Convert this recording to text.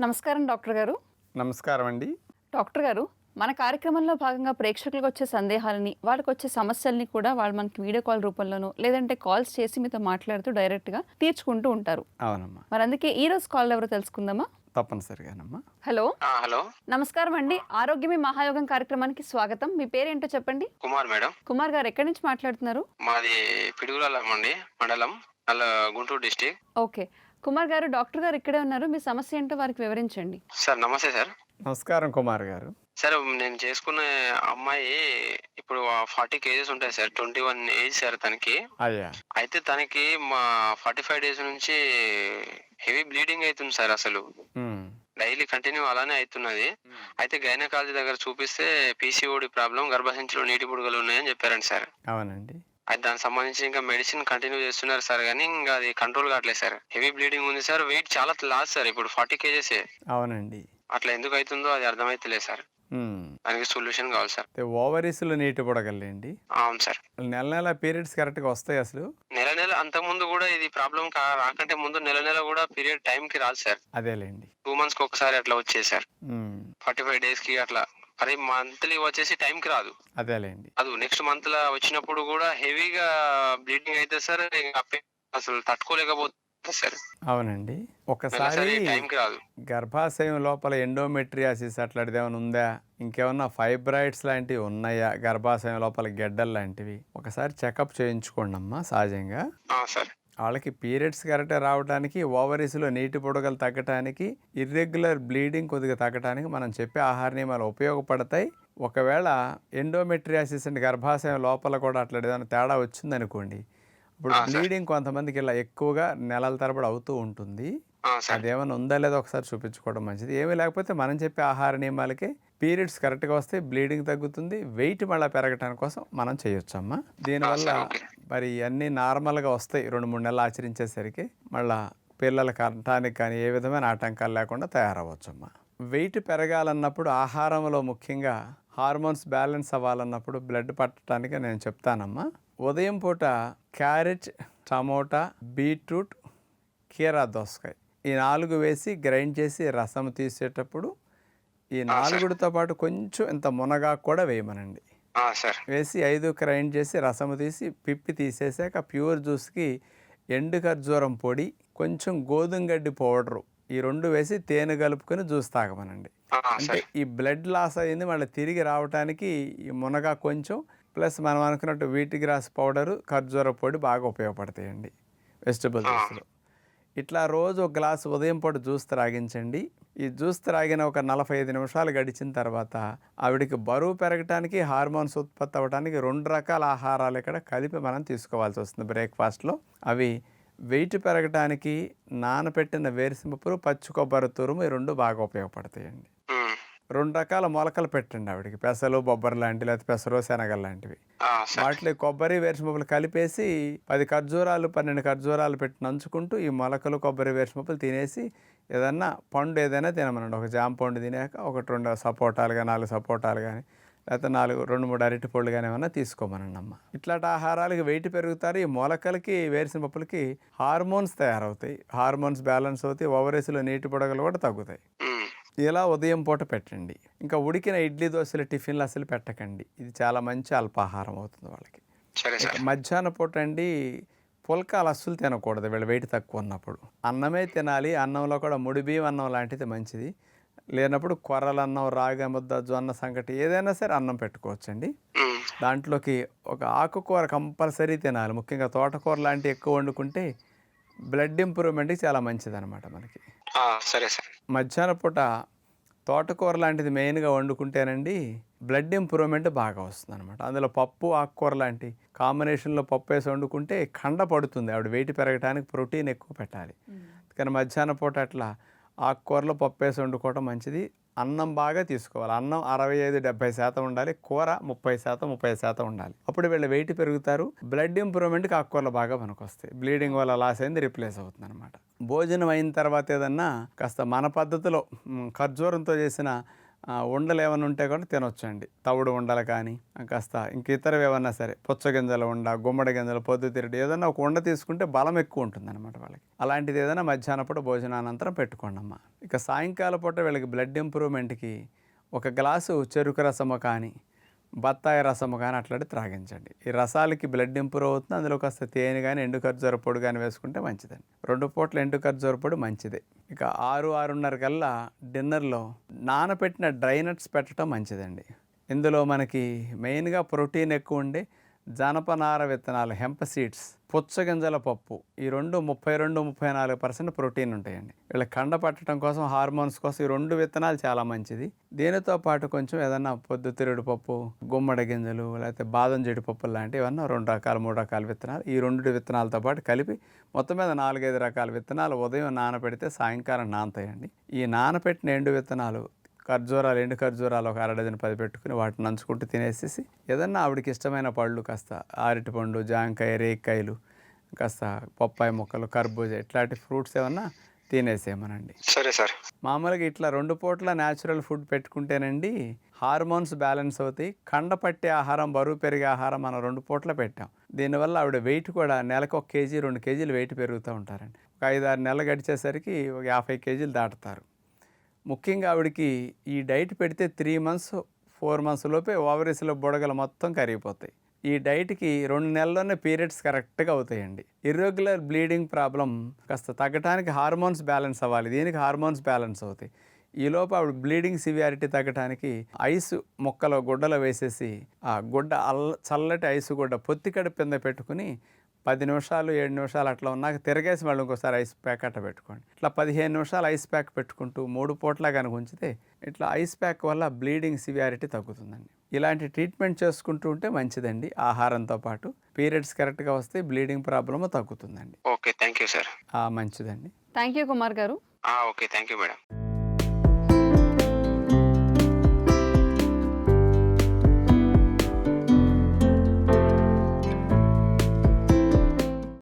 నమస్కారం డాక్టర్ గారు. నమస్కారం అండి. డాక్టర్ గారు మన కార్యక్రమంలో భాగంగా ప్రేక్షకులకు వచ్చే సందేహాలని వాళ్ళకి వచ్చే సమస్యల్ని కూడా వాళ్ళు మనకి వీడియో కాల్ రూపంలోనో లేదంటే కాల్స్ చేసి మీతో మాట్లాడుతూ డైరెక్ట్గా తీర్చుకుంటూ ఉంటారు. అవునమ్మా. మరి అందుకే ఈ రోజు కాల్ ఎవరో తెలుసుకుందామా? తప్పనిసరిగానమ్మా హలో. హలో. నమస్కారం అండి. ఆరోగ్యమే మహాయోగం కార్యక్రమానికి స్వాగతం. మీ పేరేంటో చెప్పండి. కుమార్ మేడం. కుమార్ గారు ఎక్కడి నుంచి మాట్లాడుతున్నారు? మాది పిడుగురాలం అండి మండలం గుంటూరు డిస్టిక్. ఓకే. కుమార్ గారు డాక్టర్ గారు ఇక్కడే ఉన్నారు. మీ సమస్య ఏంటో వారికి వివరించండి. సార్ నమస్తే సార్. నమస్కారం కుమార్ గారు. సార్ నేను చేసుకునే అమ్మాయి ఇప్పుడు ఫార్టీ కేజెస్ ఉంటాయి sir. Twenty one age sir తనకి. అయ్యా. అయితే తనకి మా ఫార్టీ ఫైవ్ డేస్ నుంచి హెవీ బ్లీడింగ్ అవుతుంది సార్ అసలు. డైలీ కంటిన్యూ అలానే అవుతున్నది. అయితే గైనకాలజీ దగ్గర చూపిస్తే పీసీఓడి ప్రాబ్లం గర్భసంచిలో నీటి బుడగలు ఉన్నాయని చెప్పారండి సార్. అవునండి. అది దానికి సంబంధించి ఇంకా మెడిసిన్ కంటిన్యూ చేస్తున్నారు సార్ కానీ ఇంకా అది కంట్రోల్ కావట్లేదు సార్. హెవీ బ్లీడింగ్ ఉంది సార్. వెయిట్ చాలా లాస్ సార్ ఇప్పుడు ఫార్టీ కేజెస్ అవునండి. అట్లా ఎందుకు అవుతుందో అది అర్థమైతలేదు సార్. దానికి సొల్యూషన్ కావాలి సార్. అయితే ఓవరీస్లో నీటి బుడగలండి అవును సార్. నెల నెల పీరియడ్స్ కరెక్ట్గా వస్తాయి అసలు? నెల నెల అంత ముందు కూడా ఇది ప్రాబ్లం రాకంటే ముందు నెల నెల కూడా పీరియడ్ టైం కి రాదు సార్. అదేలేండి. టూ మంత్స్కి ఒకసారి అట్లా వచ్చేది సార్. ఫార్టీ ఫైవ్ డేస్కి అట్లా. మరి మంత్లీ వచ్చేసి టైం కి రాదు. అదేలేండి అది నెక్స్ట్ మంత్ లా వచ్చినప్పుడు కూడా హెవీగా బ్లీడింగ్ అయితే సార్ అసలు తట్టుకోలేకపోతుంది సార్. అవునండి. ఒకసారి గర్భాశయం లోపల ఎండోమెట్రియాసిస్ అట్లాంటిది ఏమైనా ఉందా? ఇంకేమన్నా ఫైబ్రాయిడ్స్ లాంటివి ఉన్నాయా? గర్భాశయం లోపల గెడ్డలు లాంటివి? ఒకసారి చెకప్ చేయించుకోండి అమ్మా సహజంగా సార్. వాళ్ళకి పీరియడ్స్ కరెక్ట్గా రావడానికి ఓవరీస్లో నీటి పొడగలు తగ్గటానికి ఇర్రెగ్యులర్ బ్లీడింగ్ కొద్దిగా తగ్గటానికి మనం చెప్పే ఆహార నియమాలు ఉపయోగపడతాయి. ఒకవేళ ఎండోమెట్రియాసిస్ అంటే గర్భాశయం లోపల కూడా అట్లా ఏదైనా తేడా వచ్చిందనుకోండి ఇప్పుడు బ్లీడింగ్ కొంతమందికి ఇలా ఎక్కువగా నెలల తరబడి అవుతూ ఉంటుంది. అదేమైనా ఉందా లేదా ఒకసారి చూపించుకోవడం మంచిది. ఏమీ లేకపోతే మనం చెప్పే ఆహార నియమాలకే పీరియడ్స్ కరెక్ట్గా వస్తే బ్లీడింగ్ తగ్గుతుంది వెయిట్ మళ్ళీ పెరగటానికి కోసం మనం చేయొచ్చమ్మా. దీనివల్ల మరి ఇవన్నీ నార్మల్గా వస్తాయి రెండు మూడు నెలలు ఆచరించేసరికి మళ్ళా పిల్లల కంటానికి కానీ ఏ విధమైన ఆటంకాలు లేకుండా తయారవచ్చమ్మా వెయిట్ పెరగాలన్నప్పుడు ఆహారంలో ముఖ్యంగా హార్మోన్స్ బ్యాలెన్స్ అవ్వాలన్నప్పుడు బ్లడ్ పట్టడానికి నేను చెప్తానమ్మా. ఉదయం పూట క్యారెట్ టమోటా బీట్రూట్ కీరా దోసకాయ ఈ నాలుగు వేసి గ్రైండ్ చేసి రసం తీసేటప్పుడు ఈ నాలుగుడితో పాటు కొంచెం ఇంత మునగాకు కూడా వేయమనండి. వేసి ఐదు గ్రైండ్ చేసి రసము తీసి పిప్పి తీసేసాక ప్యూర్ జ్యూస్కి ఎండు ఖర్జూరం పొడి కొంచెం గోధుమ గడ్డి పౌడరు ఈ రెండు వేసి తేనె కలుపుకొని జ్యూస్ తాగమనండి. అంటే ఈ బ్లడ్ లాస్ అయింది మళ్ళీ తిరిగి రావడానికి ఈ మునగా కొంచెం ప్లస్ మనం అనుకున్నట్టు వీటి గ్రాస్ పౌడరు ఖర్జూర పొడి బాగా ఉపయోగపడతాయండి వెజిటబుల్ జ్యూస్లో. ఇట్లా రోజు ఒక గ్లాస్ ఉదయం పూట జ్యూస్ త్రాగించండి. ఈ జ్యూస్ త్రాగిన ఒక నలభై ఐదు నిమిషాలు గడిచిన తర్వాత ఆవిడకి బరువు పెరగటానికి హార్మోన్స్ ఉత్పత్తి అవ్వడానికి రెండు రకాల ఆహారాలు ఇక్కడ కలిపి మనం తీసుకోవాల్సి వస్తుంది బ్రేక్ఫాస్ట్లో. అవి వెయిట్ పెరగటానికి నానపెట్టిన వేరుశనగపప్పు పచ్చి కొబ్బరి తురుము ఈ రెండు బాగా ఉపయోగపడతాయండి. రెండు రకాల మొలకలు పెట్టండి ఆవిడకి. పెసలు బొబ్బరి లాంటివి లేకపోతే పెసరు శనగలు లాంటివి. వాటిలో కొబ్బరి వేరుశనగలు కలిపేసి పది ఖర్జూరాలు పన్నెండు ఖర్జూరాలు పెట్టి నంచుకుంటూ ఈ మొలకలు కొబ్బరి వేరుశనగలు తినేసి ఏదన్నా పండు ఏదైనా తినమనండి. ఒక జామ పండు తినాక ఒకటి రెండు సపోటాలు కానీ నాలుగు సపోటాలు కానీ లేకపోతే నాలుగు రెండు మూడు అరటి పళ్ళు కానీ ఏమన్నా తీసుకోమనండి అమ్మ. ఇట్లాంటి ఆహారాలకి వెయిట్ పెరుగుతారు. ఈ మొలకలకి వేరుశనగపప్పులకి హార్మోన్స్ తయారవుతాయి. హార్మోన్స్ బ్యాలెన్స్ అవుతాయి. ఓవరేస్లో నీటి బుడగలు కూడా తగ్గుతాయి. ఇలా ఉదయం పూట పెట్టండి. ఇంకా ఉడికిన ఇడ్లీ దోశలు టిఫిన్లు అసలు పెట్టకండి. ఇది చాలా మంచి అల్పాహారం అవుతుంది వాళ్ళకి. మధ్యాహ్న పూట అండి పుల్కాలు అస్సలు తినకూడదు వీళ్ళ వెయిట్ తక్కువ ఉన్నప్పుడు. అన్నమే తినాలి అన్నంలో కూడా ముడి బియ్యం అన్నం లాంటిది మంచిది. లేనప్పుడు కొర్రల అన్నం రాగి ముద్ద జొన్న సంగటి ఏదైనా సరే అన్నం పెట్టుకోవచ్చండి. దాంట్లోకి ఒక ఆకుకూర కంపల్సరీ తినాలి. ముఖ్యంగా తోటకూర లాంటివి ఎక్కువ వండుకుంటే బ్లడ్ ఇంప్రూవ్మెంట్కి చాలా మంచిది అనమాట మనకి సరే సార్. మధ్యాహ్న పూట తోటకూర లాంటిది మెయిన్గా వండుకుంటేనండి బ్లడ్ ఇంప్రూవ్మెంట్ బాగా వస్తుంది అనమాట అందులో పప్పు ఆకుకూర లాంటి కాంబినేషన్లో పప్పు వేసి వండుకుంటే కండ పడుతుంది. ఆవిడ వెయిట్ పెరగడానికి ప్రోటీన్ ఎక్కువ పెట్టాలి. కానీ మధ్యాహ్న పూట అట్లా ఆకుకూరలో పప్పు వేసి వండుకోవడం మంచిది. అన్నం బాగా తీసుకోవాలి. అన్నం అరవై ఐదు డెబ్బై శాతం ఉండాలి. కూర ముప్పై శాతం ముప్పై శాతం ఉండాలి. అప్పుడు వీళ్ళు వెయిట్ పెరుగుతారు. బ్లడ్ ఇంప్రూవ్మెంట్కి ఆకుకూరలు బాగా పనికొస్తాయి. బ్లీడింగ్ వల్ల లాస్ అయింది రిప్లేస్ అవుతుంది అనమాట భోజనం అయిన తర్వాత ఏదన్నా కాస్త మన పద్ధతిలో ఖర్జూరంతో చేసిన ఉండలు ఏమైనా ఉంటే కూడా తినొచ్చండి. తవుడు ఉండలు కానీ కాస్త ఇంక ఇతరవి ఏమన్నా సరే పుచ్చగింజలు ఉండ గుమ్మడి గింజలు పొద్దుతిరుడు ఏదైనా ఒక ఉండ తీసుకుంటే బలం ఎక్కువ ఉంటుంది అనమాట వాళ్ళకి. అలాంటిది ఏదైనా మధ్యాహ్నప్పుడు పూట భోజనానంతరం పెట్టుకోండి అమ్మ ఇక సాయంకాల పూట వీళ్ళకి బ్లడ్ ఇంప్రూవ్మెంట్కి ఒక గ్లాసు చెరుకు రసము కానీ బత్తాయి రసము కానీ అట్లాంటి త్రాగించండి. ఈ రసాలకి బ్లడ్ ఇంప్రూవ్ అవుతుంది అందులో కాస్త తేనె కానీ ఎండు ఖర్జూర పొడి కానీ వేసుకుంటే మంచిదండి. రెండు పూట్ల ఎండు ఖర్జూర పొడి మంచిదే. ఇక ఆరు ఆరున్నర కల్లా డిన్నర్లో నానబెట్టిన డ్రై నట్స్ పెట్టడం మంచిదండి. ఇందులో మనకి మెయిన్గా ప్రోటీన్ ఎక్కువ ఉండి జనపనార విత్తనాలు హెంప సీడ్స్ పుచ్చగింజల పప్పు ఈ రెండు ముప్పై రెండు ముప్పై నాలుగు పర్సెంట్ ప్రోటీన్ ఉంటాయండి. వీళ్ళ కండ పట్టడం కోసం హార్మోన్స్ కోసం ఈ రెండు విత్తనాలు చాలా మంచిది. దీనితో పాటు కొంచెం ఏదన్నా పొద్దుతిరుడు పప్పు గుమ్మడి గింజలు లేకపోతే బాదం జీడిపప్పు లాంటివి ఏమన్నా రెండు రకాల మూడు రకాల విత్తనాలు ఈ రెండు విత్తనాలతో పాటు కలిపి మొత్తం మీద నాలుగైదు రకాల విత్తనాలు ఉదయం నానబెడితే సాయంకాలం నానతాయండి. ఈ నానబెట్టిన ఎండు విత్తనాలు ఖర్జూరాలు ఎండు ఖర్జూరాలు ఒక అర డజన్ పది పెట్టుకుని వాటిని నంచుకుంటూ తినేసేసి ఏదన్నా ఆవిడకి ఇష్టమైన పళ్ళు కాస్త ఆరిటి పండు జాంకాయ రేక్కాయలు కాస్త పప్పాయి మొక్కలు కర్బూజా ఇట్లాంటి ఫ్రూట్స్ ఏమన్నా తినేసేయమనండి. సరే సార్. మామూలుగా ఇట్లా రెండు పూట్ల న్యాచురల్ ఫుడ్ పెట్టుకుంటేనండి హార్మోన్స్ బ్యాలెన్స్ అవుతాయి. కండ పట్టే ఆహారం బరువు పెరిగే ఆహారం మనం రెండు పూట్ల పెట్టాం. దీనివల్ల ఆవిడ వెయిట్ కూడా నెలకు ఒక కేజీ రెండు కేజీలు వెయిట్ పెరుగుతూ ఉంటారండి. ఒక ఐదు ఆరు నెలలు గడిచేసరికి ఒక యాభై కేజీలు దాటుతారు. ముఖ్యంగా ఆవిడకి ఈ డైట్ పెడితే త్రీ మంత్స్ ఫోర్ మంత్స్ లోపే ఓవరీస్లో బుడగలు మొత్తం కరిగిపోతాయి. ఈ డైట్కి రెండు నెలల్లోనే పీరియడ్స్ కరెక్ట్గా అవుతాయండి. ఇర్రెగ్యులర్ బ్లీడింగ్ ప్రాబ్లం కాస్త తగ్గటానికి హార్మోన్స్ బ్యాలెన్స్ అవ్వాలి. దీనికి హార్మోన్స్ బ్యాలెన్స్ అవుతాయి. ఈలోపు ఆవిడ బ్లీడింగ్ సివియారిటీ తగ్గటానికి ఐస్ మొక్కలో గుడ్డలో వేసేసి ఆ గుడ్డ అల్ల చల్లటి ఐసు గుడ్డ పొత్తికడ కింద పెట్టుకుని పది నిమిషాలు ఏడు నిమిషాలు అట్లా ఉన్నాక తిరగేసి మళ్ళీ ఇంకోసారి ఐస్ ప్యాక్ అట్లా పెట్టుకోండి. ఇట్లా పదిహేను నిమిషాలు ఐస్ ప్యాక్ పెట్టుకుంటూ మూడు పూట్ల కనుక ఉంచితే ఇట్లా ఐస్ ప్యాక్ వల్ల బ్లీడింగ్ సివియారిటీ తగ్గుతుందండి. ఇలాంటి ట్రీట్మెంట్ చేసుకుంటూ ఉంటే మంచిదండి. ఆహారంతో పాటు పీరియడ్స్ కరెక్ట్గా వస్తే bleeding problem తగ్గుతుందండి. Okay thank you sir. ఆ, మంచిదండి. థ్యాంక్ యూ కుమార్ గారు. Okay thank you madam.